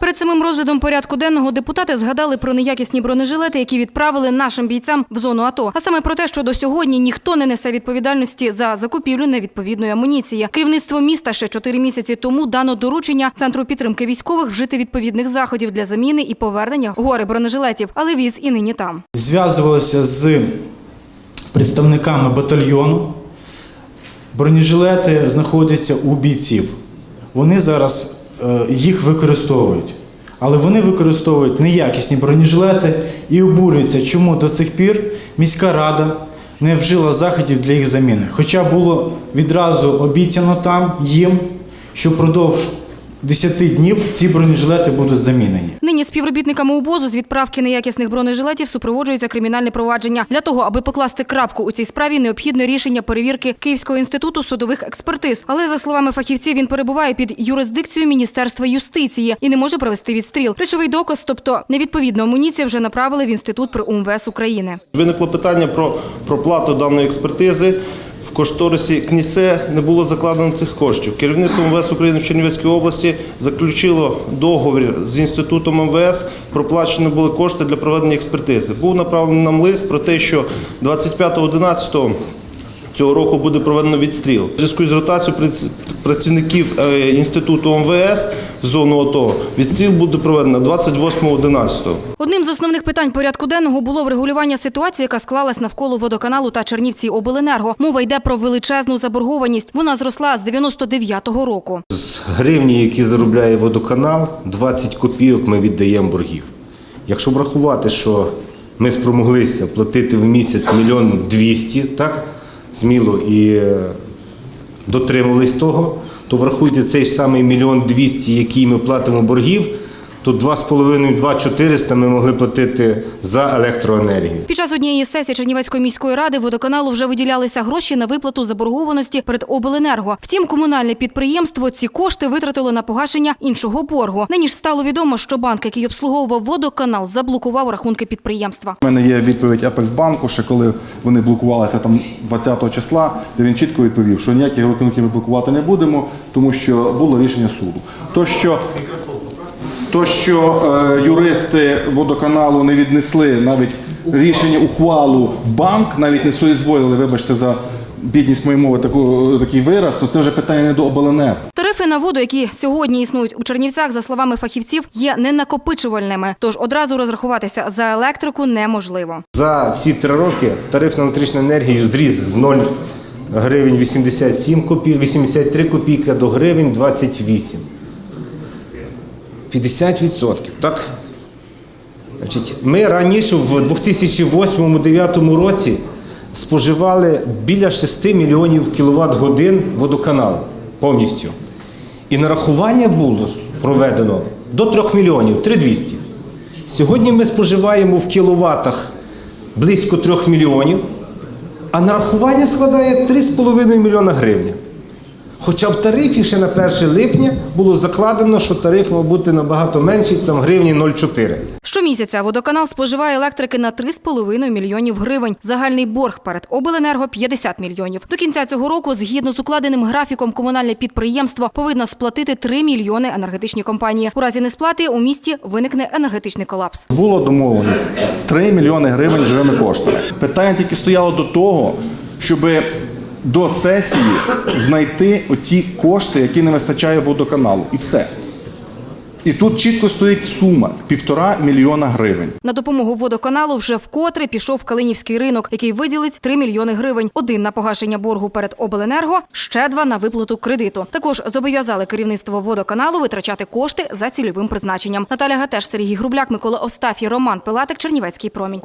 Перед самим розглядом порядку денного депутати згадали про неякісні бронежилети, які відправили нашим бійцям в зону АТО. А саме про те, що до сьогодні ніхто не несе відповідальності за закупівлю невідповідної амуніції. Керівництво міста ще чотири місяці тому дано доручення центру підтримки військових вжити відповідних заходів для заміни і повернення гори бронежилетів, але віз і нині там. Зв'язувалися з представниками батальйону. Бронежилети знаходяться у бійців. Вони зараз їх використовують. Але вони використовують неякісні бронежилети і обурюються, чому до цих пір міська рада не вжила заходів для їх заміни. Хоча було відразу обіцяно там їм, що впродовж 10 днів ці бронежилети будуть замінені. Нині співробітниками УБОЗу з відправки неякісних бронежилетів супроводжується кримінальне провадження. Для того, аби покласти крапку у цій справі, необхідне рішення перевірки Київського інституту судових експертиз. Але за словами фахівців, він перебуває під юрисдикцією Міністерства юстиції і не може провести відстріл. Речовий доказ, тобто невідповідну амуніцію, вже направили в інститут при УМВС України. Виникло питання про проплату даної експертизи. В кошторисі КНІСЕ не було закладено цих коштів. Керівництво МВС України в Чернівецькій області заключило договір з інститутом МВС. Проплачені були кошти для проведення експертизи. Був направлений нам лист про те, що 25.11 цього року буде проведено відстріл. У зв'язку з ротацією прац- працівників е, інституту МВС в зону АТО відстріл буде проведено 28.11. Одним з основних питань порядку денного було врегулювання ситуації, яка склалась навколо водоканалу та Чернівці обленерго. Мова йде про величезну заборгованість. Вона зросла з 99-го року. З гривні, які заробляє водоканал, 20 копійок ми віддаємо боргів. Якщо врахувати, що ми спромоглися платити в місяць мільйон двісті, так, сміло і дотримались того, то врахуйте цей самий мільйон двісті, який ми платимо боргів, то 2,5-2 400 ми могли платити за електроенергію. Під час однієї сесії Чернівецької міської ради водоканалу вже виділялися гроші на виплату заборгованості перед обленерго. Втім, комунальне підприємство ці кошти витратило на погашення іншого боргу. Нині ж стало відомо, що банк, який обслуговував водоканал, заблокував рахунки підприємства. У мене є відповідь Апексбанку, ще коли вони блокувалися там 20 числа, де він чітко відповів, що ніякі рахунки ми блокувати не будемо, тому що було рішення суду. То, що, то, що е, юристи водоканалу не віднесли навіть рішення ухвалу в банк, навіть не соізволили, вибачте за бідність моєї мови, таку, такий вираз, то це вже питання не до обленерго. Тарифи на воду, які сьогодні існують у Чернівцях, за словами фахівців, є ненакопичувальними. Тож одразу розрахуватися за електрику неможливо. За ці три роки тариф на електричну енергію зріс з 0 гривень 87 копійок, 83 копійки до гривень 28. 50%, так? Значить, ми раніше в 2008-2009 році споживали біля 6 мільйонів кіловат годин водоканалу повністю. І нарахування було проведено до 3 мільйонів 3200. Сьогодні ми споживаємо в кіловатах близько 3 мільйонів, а нарахування складає 3,5 мільйона гривень. Хоча в тарифі ще на 1 липня було закладено, що тариф мав бути набагато менший, там гривні 0,4. Щомісяця водоканал споживає електрики на 3,5 мільйонів гривень. Загальний борг перед обленерго 50 мільйонів. До кінця цього року, згідно з укладеним графіком, комунальне підприємство повинно сплатити 3 мільйони енергетичній компанії. У разі несплати у місті виникне енергетичний колапс. Було домовленість 3 мільйони гривень живими коштами. Питання тільки стояло до того, щоб до сесії знайти оті кошти, які не вистачає водоканалу. І все. І тут чітко стоїть сума півтора мільйона гривень. На допомогу водоканалу вже вкотре пішов Калинівський ринок, який виділить 3 мільйони гривень. Один на погашення боргу перед обленерго, ще два на виплату кредиту. Також зобов'язали керівництво водоканалу витрачати кошти за цільовим призначенням. Наталя Гатеш, Сергій Грубляк, Микола Остафій, Роман Пилатик, Чернівецький промінь.